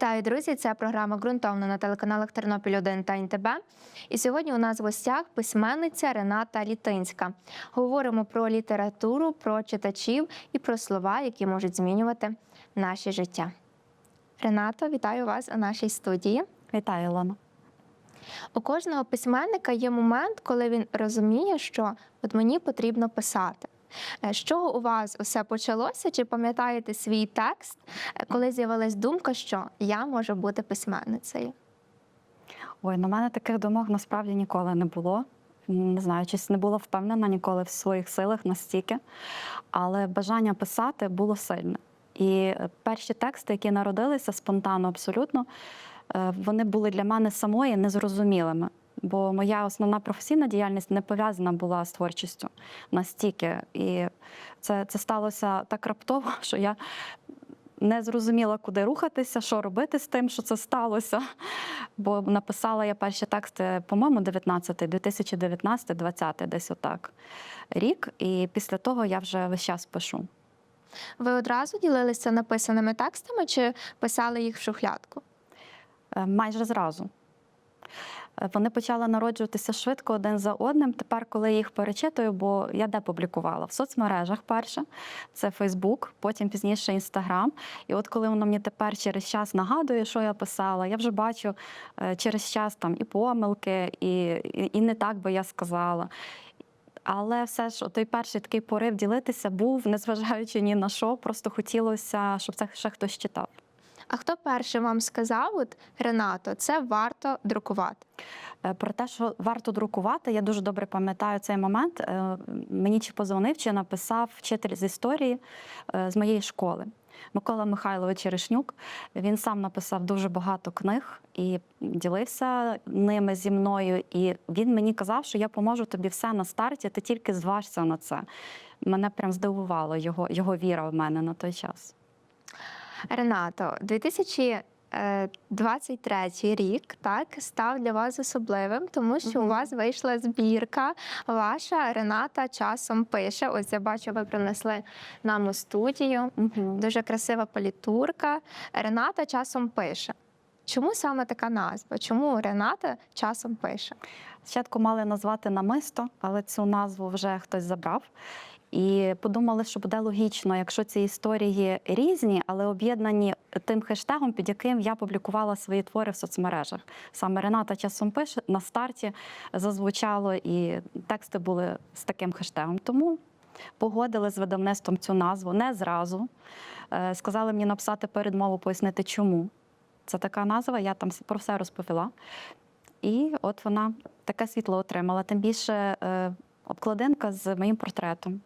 Вітаю, друзі! Це програма ґрунтовно на телеканалах Тернопіль 1 та НТБ. І сьогодні у нас в гостях письменниця Рената Літинська. Говоримо про літературу, про читачів і про слова, які можуть змінювати наше життя. Ренато, вітаю вас у нашій студії. Вітаю, Ілона. У кожного письменника є момент, коли він розуміє, що от мені потрібно писати. Е, З чого у вас усе почалося? Чи пам'ятаєте свій текст, е, коли з'явилась думка, що я можу бути письменницею? Ой, на мене таких думок насправді ніколи не було. Не знаю, чись не була впевнена ніколи в своїх силах настільки, але бажання писати було сильне. І е, перші тексти, які народилися спонтанно, абсолютно, вони були для мене самої незрозумілими. Бо моя основна професійна діяльність не пов'язана була з творчістю настільки. І це, це сталося так раптово, що я не зрозуміла, куди рухатися, що робити з тим, що це сталося. Бо написала я перші тексти, по-моєму, 19, 2019, 20, десь отак рік. І після того я вже весь час пишу. Ви одразу ділилися написаними текстами чи писали їх в шухлядку? Е, Майже зразу. Е, Вони почали народжуватися швидко один за одним. Тепер, коли я їх перечитую, бо я де публікувала? В соцмережах перше, це Фейсбук, потім пізніше Інстаграм. І от коли воно мені тепер через час нагадує, що я писала, я вже бачу е, через час там і помилки, і, і, і не так би я сказала. Але все ж той перший такий порив ділитися був, незважаючи ні на що, просто хотілося, щоб це ще хтось читав. А хто перший вам сказав, от Ренато, це варто друкувати? Е, Про те, що варто друкувати, я дуже добре пам'ятаю цей момент. Е, Мені чи позвонив, чи написав вчитель з історії е, з моєї школи. Микола Михайлович Черешнюк. Він сам написав дуже багато книг і ділився ними зі мною. І він мені казав, що я поможу тобі все на старті, ти тільки зважся на це. Мене прям здивувало його, його віра в мене на той час. Ренато, 2023 рік так став для вас особливим, тому що у вас вийшла збірка. Ваша Рената часом пише. Ось я бачу, ви принесли нам у студію. Дуже красива політурка. Рената часом пише. Чому саме така назва? Чому Рената часом пише? Спочатку мали назвати намисто, але цю назву вже хтось забрав. І подумали, що буде логічно, якщо ці історії різні, але об'єднані тим хештегом, під яким я публікувала свої твори в соцмережах. Саме Рената часом пише на старті зазвучало, і тексти були з таким хештегом. Тому погодили з видавництвом цю назву не зразу. Е, Сказали мені написати передмову, пояснити, чому. Це така назва, я там про все розповіла. І от вона таке світло отримала. Тим більше е, обкладинка з моїм портретом.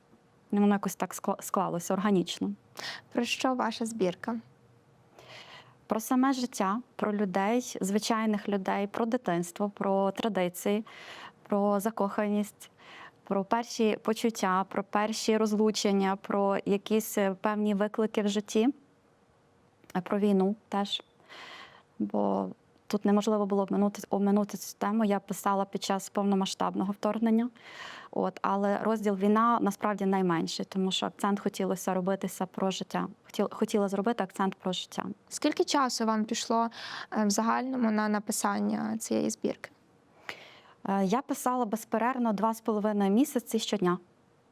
Ну, Воно якось так склалося органічно. Про що ваша збірка? Про саме життя, про людей, звичайних людей, про дитинство, про традиції, про закоханість, про перші почуття, про перші розлучення, про якісь е, певні виклики в житті, про війну теж. Бо тут неможливо було обминути, обминути цю тему. Я писала під час повномасштабного вторгнення. От, але розділ війна насправді найменший, тому що акцент хотілося робитися про життя. Хотіла, хотіла зробити акцент про життя. Скільки часу вам пішло е, в загальному на написання цієї збірки? Е, Я писала безперервно два з половиною місяці щодня.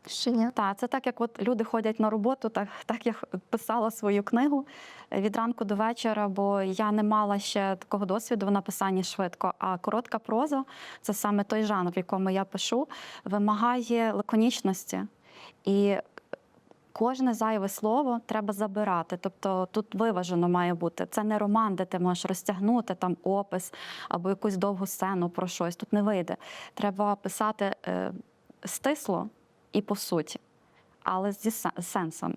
Щодня? Так, це так, як от люди ходять на роботу, так, так я писала свою книгу від ранку до вечора, бо я не мала ще такого досвіду в написанні швидко. А коротка проза це саме той жанр, в якому я пишу, вимагає лаконічності. І кожне зайве слово треба забирати. Тобто тут виважено має бути. Це не роман, де ти можеш розтягнути там опис або якусь довгу сцену про щось. Тут не вийде. Треба писати е, стисло і по суті. Але зі сенсом.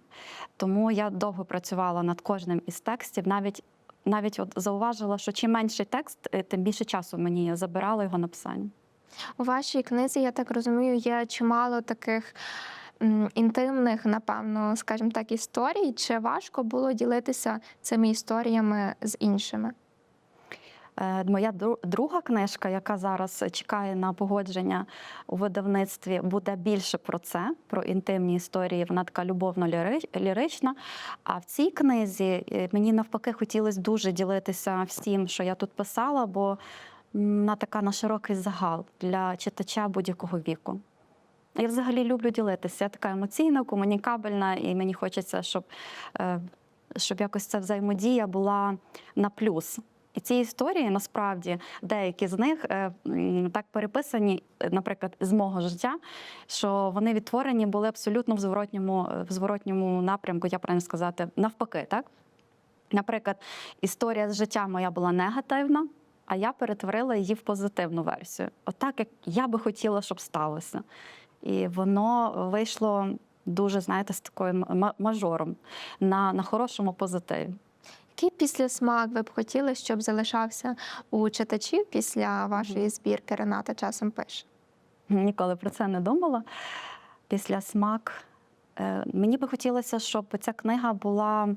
Тому я довго працювала над кожним із текстів. Навіть навіть от зауважила, що чим менший текст, е, тим більше часу мені забирало його написання. У вашій книзі, я так розумію, є чимало таких інтимних, напевно, скажімо так, історій. Чи важко було ділитися цими історіями з іншими? Е, Моя дру- друга книжка, яка зараз чекає на погодження у видавництві, буде більше про це, про інтимні історії. Вона така любовно-лірична. А в цій книзі е, мені навпаки хотілося дуже ділитися всім, що я тут писала, бо вона така на широкий загал для читача будь-якого віку. Я взагалі люблю ділитися. Я така емоційна, комунікабельна, і мені хочеться, щоб, е, щоб якось ця взаємодія була на плюс. І ці історії насправді деякі з них е, так переписані, наприклад, з мого життя, що вони відтворені були абсолютно в зворотньому, в зворотньому напрямку, я правильно сказати, навпаки, так? Наприклад, історія з життя моя була негативна, а я перетворила її в позитивну версію. Отак, як я би хотіла, щоб сталося. І воно вийшло дуже, знаєте, з такою мажором на, на хорошому позитиві. Який післясмак ви б хотіли, щоб залишався у читачів після вашої збірки Рената часом пише? Ніколи про це не думала. Після смак. Е, Мені би хотілося, щоб ця книга була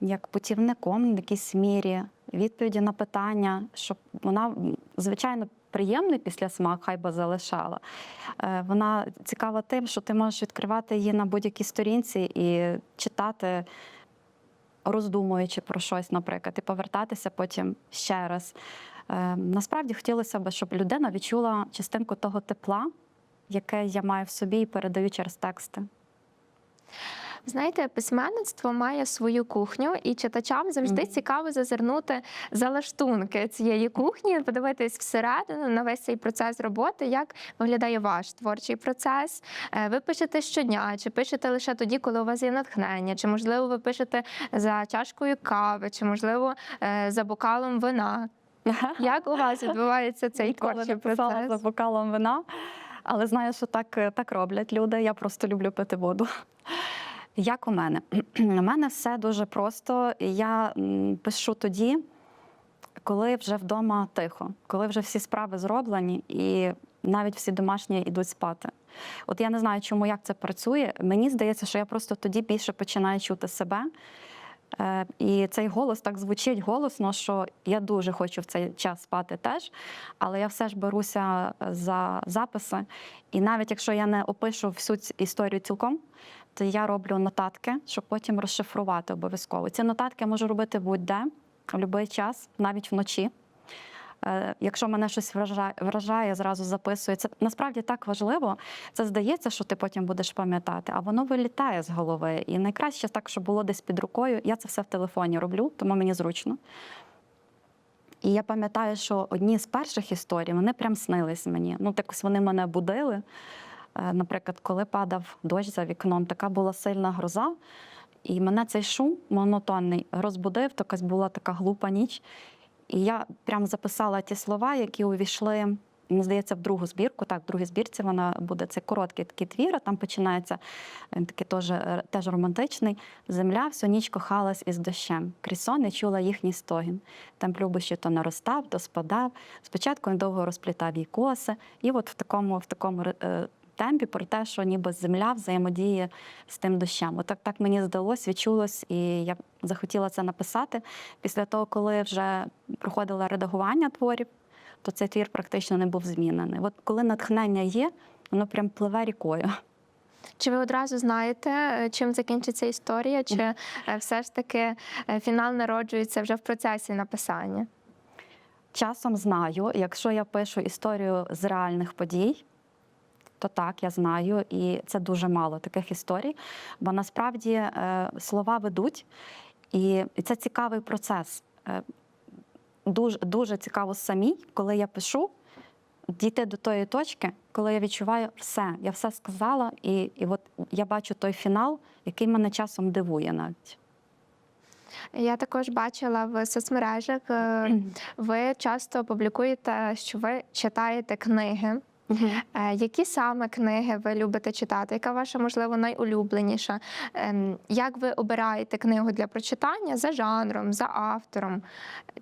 як путівником в якійсь мірі, відповіді на питання, щоб вона, звичайно, приємний післясмак, хай би залишала. Е, Вона цікава тим, що ти можеш відкривати її на будь-якій сторінці і читати, роздумуючи про щось, наприклад, і повертатися потім ще раз. Е, Насправді хотілося б, щоб людина відчула частинку того тепла, яке я маю в собі і передаю через тексти. Знаєте, письменництво має свою кухню, і читачам завжди Мгм. цікаво зазирнути за лаштунки цієї кухні, подивитись всередину на весь цей процес роботи, як виглядає ваш творчий процес. Е, Ви пишете щодня, чи пишете лише тоді, коли у вас є натхнення, чи можливо ви пишете за чашкою кави, чи можливо е, за бокалом вина. Як у вас відбувається цей творчий писала за бокалом вина, але знаю, що так, е, так роблять люди. Я просто люблю пити воду. Як у мене? У мене все дуже просто. Я пишу тоді, коли вже вдома тихо, коли вже всі справи зроблені, і навіть всі домашні йдуть спати. От я не знаю, чому як це працює. Мені здається, що я просто тоді більше починаю чути себе. Е, І цей голос так звучить голосно, що я дуже хочу в цей час спати теж, але я все ж беруся за записи. І навіть якщо я не опишу всю цю історію цілком, я роблю нотатки, щоб потім розшифрувати обов'язково. Ці нотатки я можу робити будь-де, в будь-який час, навіть вночі. Е, Якщо мене щось вражає, вражає, зразу записую. Це насправді так важливо. Це здається, що ти потім будеш пам'ятати, а воно вилітає з голови. І найкраще так, щоб було десь під рукою. Я це все в телефоні роблю, тому мені зручно. І я пам'ятаю, що одні з перших історій вони прям снились мені. Ну, так вони мене будили. Е, Наприклад, коли падав дощ за вікном, така була сильна гроза, і мене цей шум монотонний розбудив, то якась була така глупа ніч. І я прям записала ті слова, які увійшли, мені здається, в другу збірку. Так, в другій збірці вона буде це короткий такий твір, там починається він такий теж, е, теж романтичний. Земля всю ніч кохалась із дощем. Крізь сон не чула їхній стогін. Там любощі то наростав, то спадав. Спочатку він довго розплітав їй коси. І от в такому, в такому е, темпі про те, що ніби земля взаємодіє з тим дощем. Отак так мені здалось, відчулось, і я захотіла це написати. Після того, коли вже проходила редагування творів, то цей твір практично не був змінений. От коли натхнення є, воно прям пливе рікою. Чи ви одразу знаєте, е, чим закінчиться історія, чи е, все ж таки е, фінал народжується вже в процесі написання? Часом знаю, якщо я пишу історію з реальних подій, то так, я знаю, і це дуже мало таких історій. Бо насправді е, слова ведуть, і це цікавий процес. Е, Дуже, дуже цікаво самій, коли я пишу, дійти до тої точки, коли я відчуваю все, я все сказала, і, і от я бачу той фінал, який мене часом дивує навіть. Я також бачила в соцмережах, е, ви часто публікуєте, що ви читаєте книги. Е, Які саме книги ви любите читати? Яка ваша, можливо, найулюбленіша? Ем, Як ви обираєте книгу для прочитання за жанром, за автором?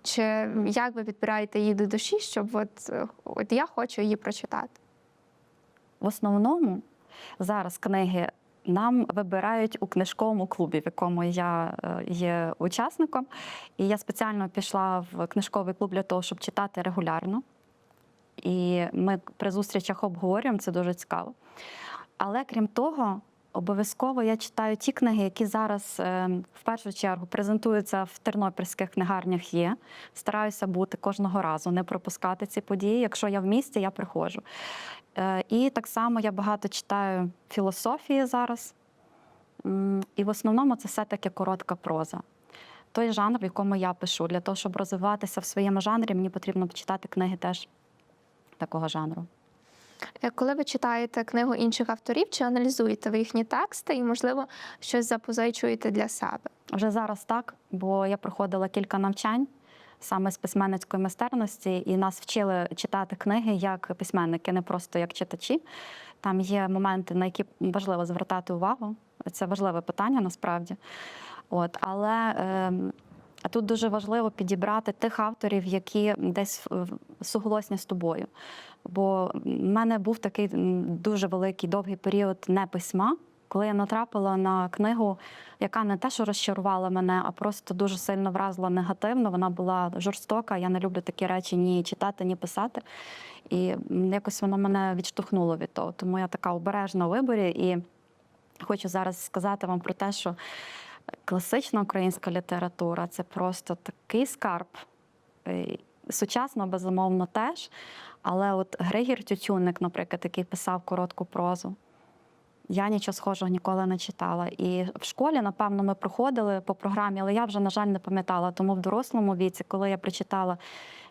Чи як ви підбираєте її до душі, щоб от, от я хочу її прочитати? В основному зараз книги нам вибирають у книжковому клубі, в якому я е, є учасником. І я спеціально пішла в книжковий клуб для того, щоб читати регулярно. І ми при зустрічах обговорюємо, це дуже цікаво. Але крім того, обов'язково я читаю ті книги, які зараз е, в першу чергу презентуються в тернопільських книгарнях. Є стараюся бути кожного разу, не пропускати ці події. Якщо я в місті, я приходжу. Е, І так само я багато читаю філософії зараз. І в основному це все-таки коротка проза. Той жанр, в якому я пишу. Для того, щоб розвиватися в своєму жанрі, мені потрібно почитати книги теж такого жанру. Е, Коли ви читаєте книгу інших авторів, чи аналізуєте ви їхні тексти і, можливо, щось запозичуєте для себе? Вже зараз так, бо я проходила кілька навчань саме з письменницької майстерності, і нас вчили читати книги як письменники, не просто як читачі. Там є моменти, на які важливо звертати увагу. Це важливе питання насправді. От, але тут дуже важливо підібрати тих авторів, які десь суголосні з тобою. Бо в мене був такий дуже великий довгий період не письма, коли я натрапила на книгу, яка не те, що розчарувала мене, а просто дуже сильно вразила негативно. Вона була жорстока. Я не люблю такі речі ні читати, ні писати. І якось воно мене відштовхнуло від того. Тому я така обережна у виборі. І хочу зараз сказати вам про те, що класична українська література це просто такий скарб. Е, Сучасно, безумовно, теж. Але от Григір Тютюнник, наприклад, який писав коротку прозу, я нічого схожого ніколи не читала. І в школі, напевно, ми проходили по програмі, але я вже, на жаль, не пам'ятала. Тому в дорослому віці, коли я прочитала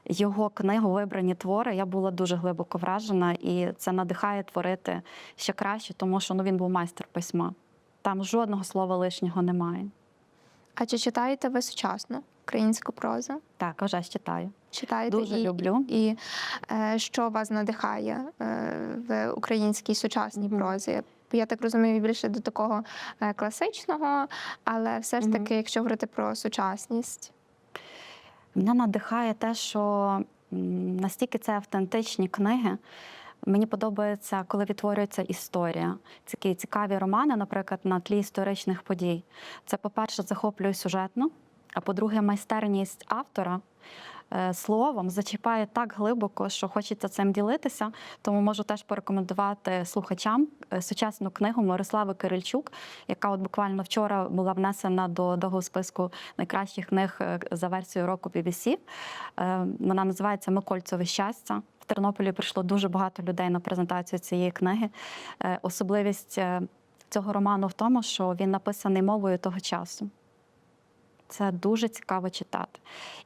його книгу Вибрані твори, я була дуже глибоко вражена, і це надихає творити ще краще, тому що ну, він був майстер письма. Там жодного слова лишнього немає. А чи читаєте ви сучасну українську прозу? Так, вже ж читаю. Читаєте Дуже і, люблю. І е, що вас надихає е, в українській сучасній прозі? Я так розумію, більше до такого е, класичного, але все ж таки, якщо говорити про сучасність, Мене надихає те, що настільки це автентичні книги. Мені подобається, коли відтворюється історія. Такі цікаві романи, наприклад, на тлі історичних подій. Це, по-перше, захоплює сюжетно, а по-друге, майстерність автора е, словом зачіпає так глибоко, що хочеться цим ділитися. Тому можу теж порекомендувати слухачам е, сучасну книгу Мирослави Кирильчук, яка от буквально вчора була внесена до довгого списку найкращих книг е, за версією року BBC. Вона називається Микольцеве щастя. Тернополі прийшло дуже багато людей на презентацію цієї книги. Е, Особливість е, цього роману в тому, що він написаний мовою того часу. Це дуже цікаво читати.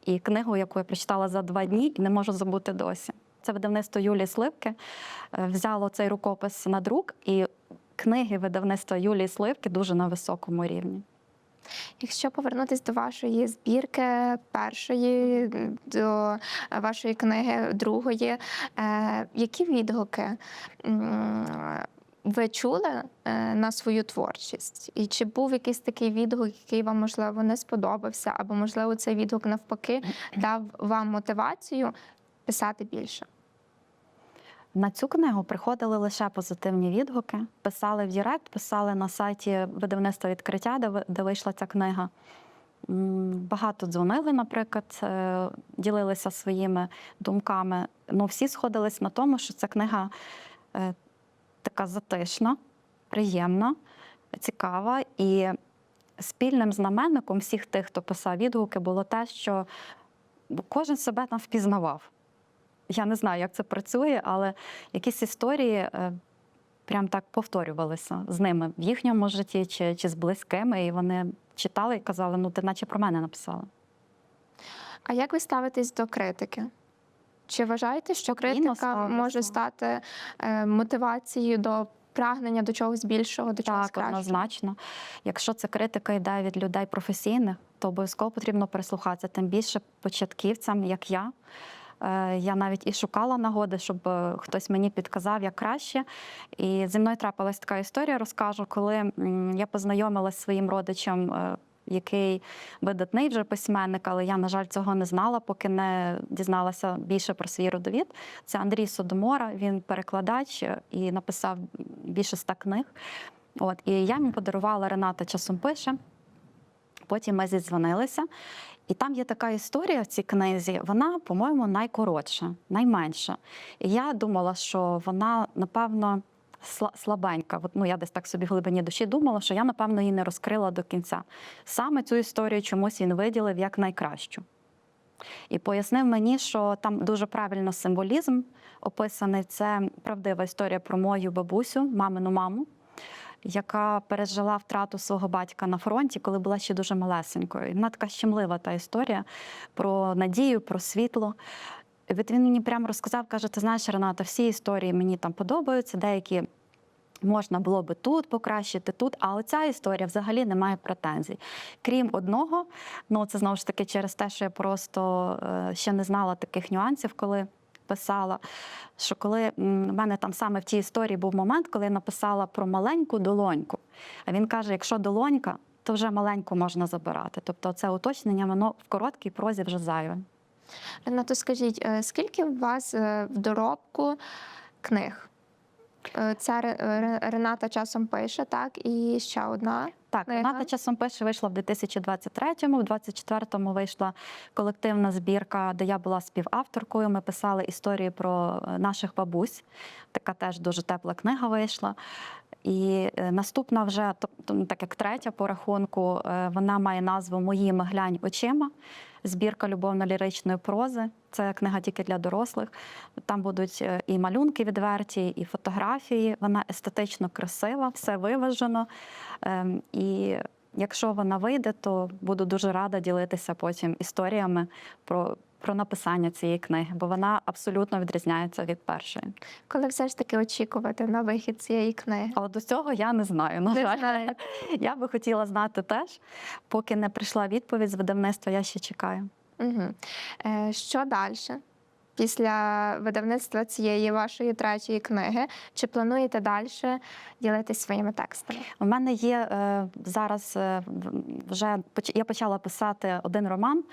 І книгу, яку я прочитала за два дні, і не можу забути досі. Це видавництво Юлії Сливки е, взяло цей рукопис на друк, і книги видавництва Юлії Сливки дуже на високому рівні. Якщо повернутися до вашої збірки, першої, до вашої книги, другої, е, які відгуки ви чули е, на свою творчість? І чи був якийсь такий відгук, який вам, можливо, не сподобався, або, можливо, цей відгук навпаки дав вам мотивацію писати більше? На цю книгу приходили лише позитивні відгуки. Писали в Дірект, писали на сайті видавництва відкриття, де, де вийшла ця книга. Багато дзвонили, наприклад, е, ділилися своїми думками. Ну, всі сходились на тому, що ця книга е, така затишна, приємна, цікава. І спільним знаменником всіх тих, хто писав відгуки, було те, що кожен себе там впізнавав. Я не знаю, як це працює, але якісь історії е, прям так повторювалися з ними в їхньому житті чи, чи з близькими, і вони читали і казали, ну ти наче про мене написала. А як ви ставитесь до критики? Чи вважаєте, що критика може стати е, мотивацією до прагнення до чогось більшого, до чогось Так, кращого? однозначно. Якщо це критика йде від людей професійних, то обов'язково потрібно прислухатися. Тим більше початківцям, як я. Е, Я навіть і шукала нагоди, щоб е, хтось мені підказав, як краще. І зі мною трапилась така історія, розкажу, коли я познайомилася зі своїм родичем, е, який видатний вже письменник, але я, на жаль, цього не знала, поки не дізналася більше про свій родовід. Це Андрій Содомора, він перекладач і написав більше ста книг. От, і я йому подарувала Рената часом пише. Потім ми зідзвонилися. І там є така історія в цій книзі, вона, по-моєму, найкоротша, найменша. І я думала, що вона, напевно, слабенька. Ну, я десь так собі в глибині душі думала, що я, напевно, її не розкрила до кінця. Саме цю історію чомусь він виділив як найкращу. І пояснив мені, що там дуже правильно символізм описаний. Це правдива історія про мою бабусю, мамину маму, яка пережила втрату свого батька на фронті, коли була ще дуже малесенькою. І вона така щемлива та історія про надію, про світло. І от він мені прямо розказав, каже: ти знаєш, Рената, всі історії мені там подобаються, деякі. Можна було би тут покращити, тут, а оця історія взагалі не має претензій. Крім одного, ну це знову ж таки через те, що я просто е, ще не знала таких нюансів, коли писала. Що коли в мене там саме в тій історії був момент, коли я написала про маленьку долоньку. А він каже: якщо долонька, то вже маленьку можна забирати. Тобто це уточнення, воно в короткій прозі вже зайве. Ренато, скажіть, е, скільки у вас е, в доробку книг? Е, Ця Ре- Рената часом пише, так, і ще одна. Так, Книга. Ната часом пише вийшла в 2023-му, в 24-му вийшла колективна збірка, де я була співавторкою. Ми писали історії про е, наших бабусь. Така теж дуже тепла книга вийшла. І е, наступна вже, так як третя по рахунку, е, вона має назву Моїми глянь очима. Збірка любовно-ліричної прози. Це книга тільки для дорослих. Там будуть е, і малюнки відверті, і фотографії. Вона естетично красива, все виважено. Ем, І якщо вона вийде, то буду дуже рада ділитися потім історіями про, про написання цієї книги, бо вона абсолютно відрізняється від першої. Коли все ж таки очікувати на вихід цієї книги? Але до цього я не знаю. На Не жаль. знаю. Я би хотіла знати теж, поки не прийшла відповідь з видавництва, я ще чекаю. Угу. Що далі? Після видавництва цієї вашої третьої книги, чи плануєте далі ділитись своїми текстами? У мене є е, зараз е, вже я почала писати один роман,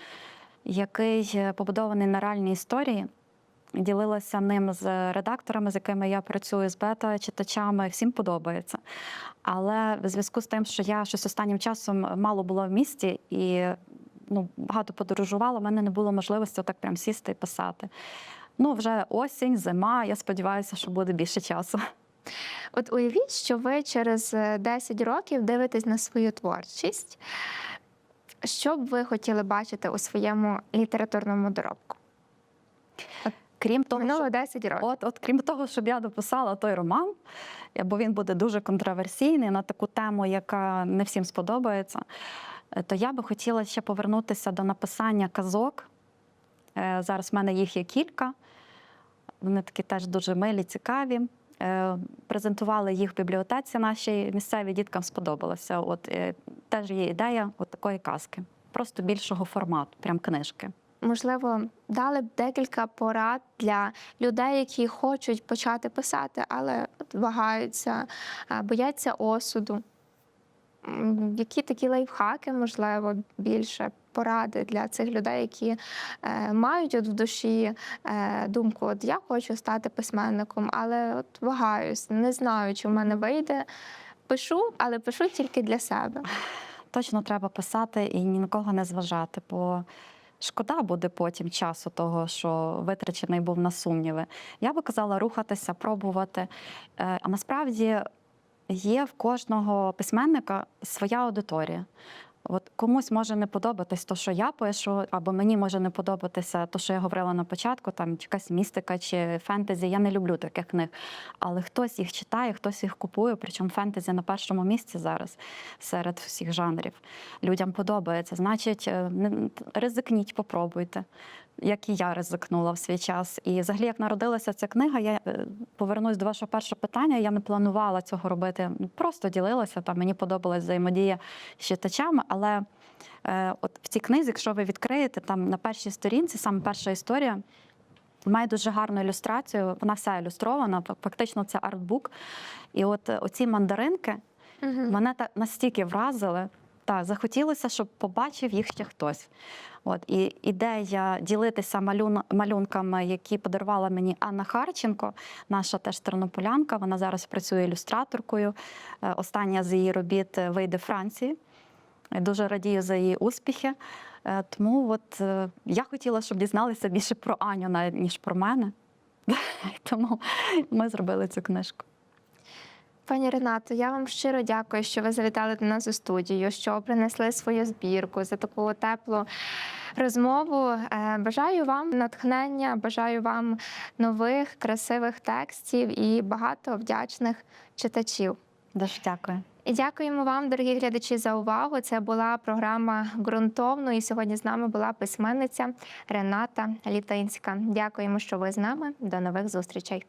який е, побудований на реальній історії. Ділилася ним з редакторами, з якими я працюю, з бета-читачами. Всім подобається. Але в зв'язку з тим, що я щось останнім часом мало була в місті і ну, багато подорожувала, в мене не було можливості отак прям сісти і писати. Ну, вже осінь, зима. Я сподіваюся, що буде більше часу. От уявіть, що ви через е, 10 років дивитесь на свою творчість. Що б ви хотіли бачити у своєму літературному доробку? Крім того, Минуло 10 років. От, от крім того, щоб я дописала той роман, бо він буде дуже контроверсійний на таку тему, яка не всім сподобається, е, то я би хотіла ще повернутися до написання казок. Е, Зараз в мене їх є кілька. Вони такі теж дуже милі, цікаві. Е, Презентували їх в бібліотеці нашій місцевій, діткам сподобалося. От е, теж є ідея от такої казки, просто більшого формату, прям книжки. Можливо, дали б декілька порад для людей, які хочуть почати писати, але вагаються, бояться осуду. Які такі лайфхаки, можливо, більше поради для цих людей, які е, мають от в душі е, думку, от я хочу стати письменником, але от вагаюсь, не знаю, чи в мене вийде. Пишу, але пишу тільки для себе. точно треба писати і ні на кого не зважати, бо шкода буде потім часу того, що витрачений був на сумніви. Я би казала рухатися, пробувати. Е, А насправді є в кожного письменника своя аудиторія. От комусь може не подобатись то, що я пишу, або мені може не подобатися то, що я говорила на початку, там якась містика чи фентезі. Я не люблю таких книг. Але хтось їх читає, хтось їх купує. Причому фентезі на першому місці зараз серед всіх жанрів. Людям подобається. Значить, е, ризикніть, попробуйте. Як і я ризикнула в свій час. І взагалі, як народилася ця книга, я е, повернусь до вашого першого питання. Я не планувала цього робити. Ну, Просто ділилася. Там мені подобалась взаємодія з читачами. Але е, от в цій книзі, якщо ви відкриєте, там на першій сторінці, саме перша історія. Має дуже гарну ілюстрацію, вона вся ілюстрована, фактично це артбук. І от е, оці мандаринки Мгм. мене та настільки вразили. Так, захотілося, щоб побачив їх ще хтось. От і ідея ділитися малюн, малюнками, які подарувала мені Анна Харченко, наша теж тернополянка. Вона зараз працює ілюстраторкою. Е, Остання з її робіт вийде Франції. Я Дуже радію за її успіхи. Е, Тому от е, я хотіла, щоб дізналися більше про Аню, ніж про мене. Тому ми зробили цю книжку. Пані Ренато, я вам щиро дякую, що ви завітали до нас у студію, що принесли свою збірку за таку теплу розмову. Е, Бажаю вам натхнення, бажаю вам нових красивих текстів і багато вдячних читачів. Дуже дякую. І дякуємо вам, дорогі глядачі, за увагу. Це була програма ґрунтовно. І сьогодні з нами була письменниця Рената Літинська. Дякуємо, що ви з нами. До нових зустрічей.